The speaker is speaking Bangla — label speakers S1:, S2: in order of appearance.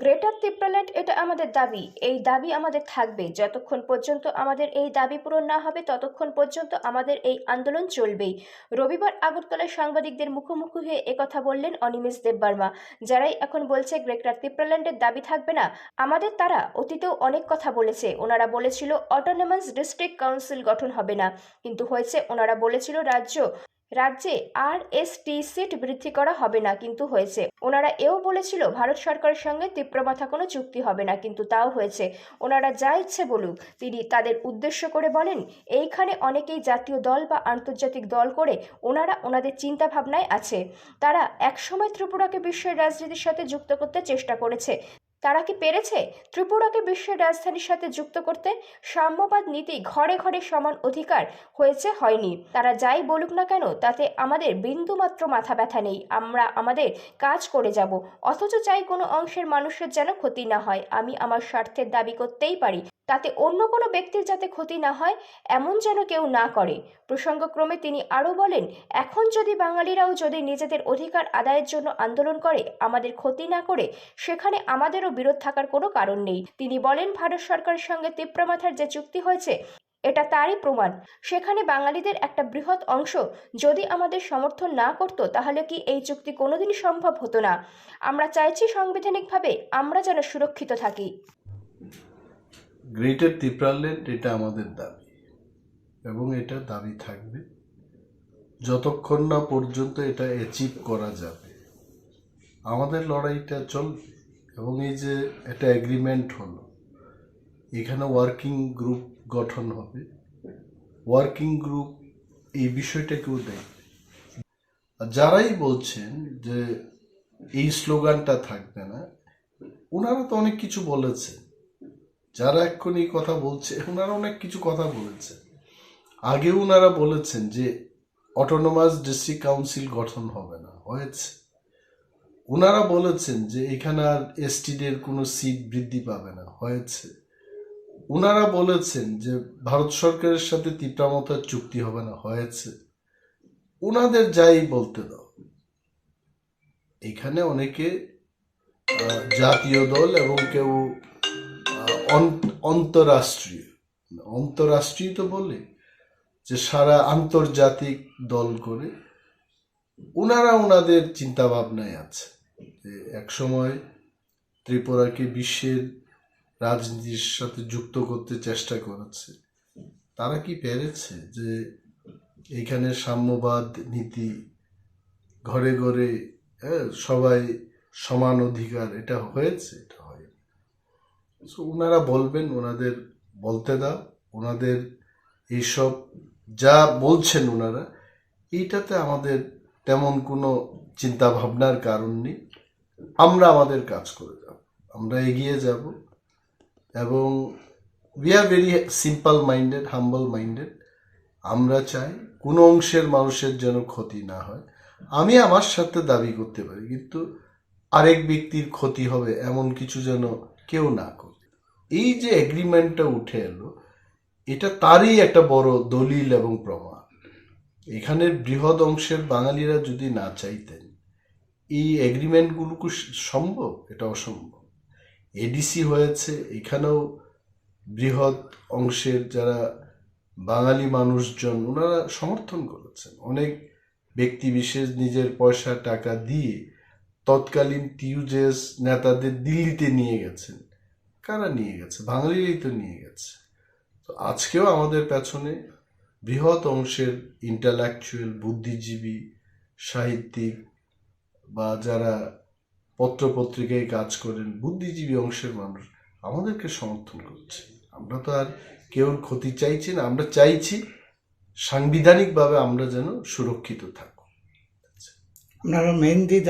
S1: গ্রেটার তিপ্রাল্যান্ড এটা আমাদের দাবি। এই দাবি আমাদের থাকবে। যতক্ষণ পর্যন্ত আমাদের এই দাবি পূরণ না হবে, ততক্ষণ পর্যন্ত আমাদের এই আন্দোলন চলবেই। রবিবার আগরতলায় সাংবাদিকদের মুখোমুখি হয়ে একথা বললেন অনিমেষ দেববর্মা। যারাই এখন বলছে গ্রেটার তিপ্রাল্যান্ডের দাবি থাকবে না, আমাদের তারা অতীতেও অনেক কথা বলেছে। ওনারা বলেছিল অটোনমাস ডিস্ট্রিক্ট কাউন্সিল গঠন হবে না। কিন্তু হয়েছে, ওনারা বলেছিল, রাজ্য রাজ্যে আর এস টি সিট বৃদ্ধি করা হবে না কিন্তু হয়েছে। ওনারা এও বলেছিল, ভারত সরকারের সঙ্গে তীব্রমাথা কোনো চুক্তি হবে না কিন্তু তাও হয়েছে। ওনারা যা ইচ্ছে বলুক। তিনি তাদের উদ্দেশ্য করে বলেন, এইখানে অনেকেই জাতীয় দল বা আন্তর্জাতিক দল করে ওনারা ওনাদের চিন্তা ভাবনায় আছে। তারা একসময় ত্রিপুরাকে বিশ্বের রাজনীতির সাথে যুক্ত করতে চেষ্টা করেছে। তারা কি পেরেছে? ত্রিপুরাকে বিশ্বের রাজধানীর সাথে যুক্ত করতে সাম্যবাদ নীতি ঘরে ঘরে সমান অধিকার হয়েছে হয়নি। তারা যাই বলুক না কেন, তাতে আমাদের বিন্দুমাত্র মাথা ব্যথা নেই। আমরা আমাদের কাজ করে যাব। অথচ চাই কোনো অংশের মানুষের যেন ক্ষতি না হয়। আমি আমার স্বার্থের দাবি করতেই পারি। তাতে অন্য কোনো ব্যক্তির যাতে ক্ষতি না হয়, এমন যেন কেউ না করে। প্রসঙ্গক্রমে তিনি আরও বলেন, এখন যদি বাঙালিরাও যদি নিজেদের অধিকার আদায়ের জন্য আন্দোলন করে, আমাদের ক্ষতি না করে, সেখানে আমাদেরও বিরোধ থাকার কোনো কারণ নেই। তিনি বলেন, ভারত সরকারের সঙ্গে তিপ্রামাথার যে চুক্তি হয়েছে, এটা তারই প্রমাণ। সেখানে বাঙালিদের একটা বৃহৎ অংশ যদি আমাদের সমর্থন না করত, তাহলে কি এই চুক্তি কোনোদিনই সম্ভব হতো না? আমরা চাইছি সাংবিধানিকভাবে আমরা যেন সুরক্ষিত থাকি।
S2: গ্রেটার ত্রিপ্রাল্যান্ড এটা আমাদের দাবি। এবং এটা দাবি থাকবে। যতক্ষণ না পর্যন্ত এটা অ্যাচিভ করা যাবে। আমাদের লড়াইটা চলবে। এবং এই যে একটা এগ্রিমেন্ট হলো। এখানে ওয়ার্কিং গ্রুপ গঠন হবে। ওয়ার্কিং গ্রুপ এই বিষয়টাকেও দেখবে। আর যারাই বলছেন যে এই স্লোগানটা থাকবে না ওনারা তো অনেক কিছু বলেছেন। যারা এই কথা বলছে, ওনারা অনেক কিছু কথা বলেছে আগে ওনারা বলেছেন যে অটোনোমাস ডিস্ট্রিক্ট কাউন্সিল গঠন হবে না, হয়েছে। ওনারা বলেছেন যে, এখানে আর এসটিদের কোনো সিট বৃদ্ধি পাবে না, হয়েছে। ওনারা বলেছেন যে, ভারত সরকারের সাথে তিপ্রামতার চুক্তি হবে না, হয়েছে। ওনাদের যাই বলতে দাও। এখানে অনেকে জাতীয় দল এবং কেউ অন্তরাষ্ট্রীয়। অন্তরাষ্ট্রীয় তো বলে যে সারা আন্তর্জাতিক দল করে ওনারা ওনাদের চিন্তা ভাবনায় আছে। যে একসময় ত্রিপুরাকে বিশ্বের রাজনীতির সাথে যুক্ত করতে চেষ্টা করেছে। তারা কি পেরেছে যে এইখানে সাম্যবাদ নীতি ঘরে ঘরে হ্যাঁ, সবাই সমান অধিকার এটা হয়েছে? এটা সো ওনারা বলবেন ওনাদের বলতে দাও ওনাদের এইসব যা বলছেন ওনারা এইটাতে আমাদের তেমন কোনো চিন্তা ভাবনার কারণ নেই। আমরা আমাদের কাজ করে যাব, আমরা এগিয়ে যাব এবং we are very simple minded humble minded আমরা চাই কোনো অংশের মানুষের যেন ক্ষতি না হয়। আমি আমার সাথে দাবি করতে পারি, কিন্তু আরেক ব্যক্তির ক্ষতি হবে এমন কিছু যেন কেউ না করে। এই যে এগ্রিমেন্টটা উঠে এলো, এটা তারই একটা বড় দলিল এবং প্রমাণ। এখানের বৃহৎ অংশের বাঙালিরা যদি না চাইতেন, এই এগ্রিমেন্টগুলো কি সম্ভব? এটা অসম্ভব। এডিসি হয়েছে, এখানেও বৃহৎ অংশের যারা বাঙালি মানুষজন, ওনারা সমর্থন করেছেন। অনেক ব্যক্তি বিশেষ নিজের পয়সা, টাকা দিয়ে তৎকালীন টিউজেস নেতাদের দিল্লিতে নিয়ে গেছেন। কারা নিয়ে গেছে? বাঙালিরাই তো নিয়ে গেছে। তো আজকেও আমাদের পেছনে বৃহৎ অংশের ইন্টালেকচুয়াল বুদ্ধিজীবী, সাহিত্যিক বা যারা পত্রপত্রিকায় কাজ করেন, বুদ্ধিজীবী অংশের মানুষ আমাদেরকে সমর্থন করছে। আমরা তো আর কেউ ক্ষতি চাইছি না, আমরা চাইছি সাংবিধানিকভাবে আমরা যেন সুরক্ষিত থাকব
S3: আপনারা মেহেন্দি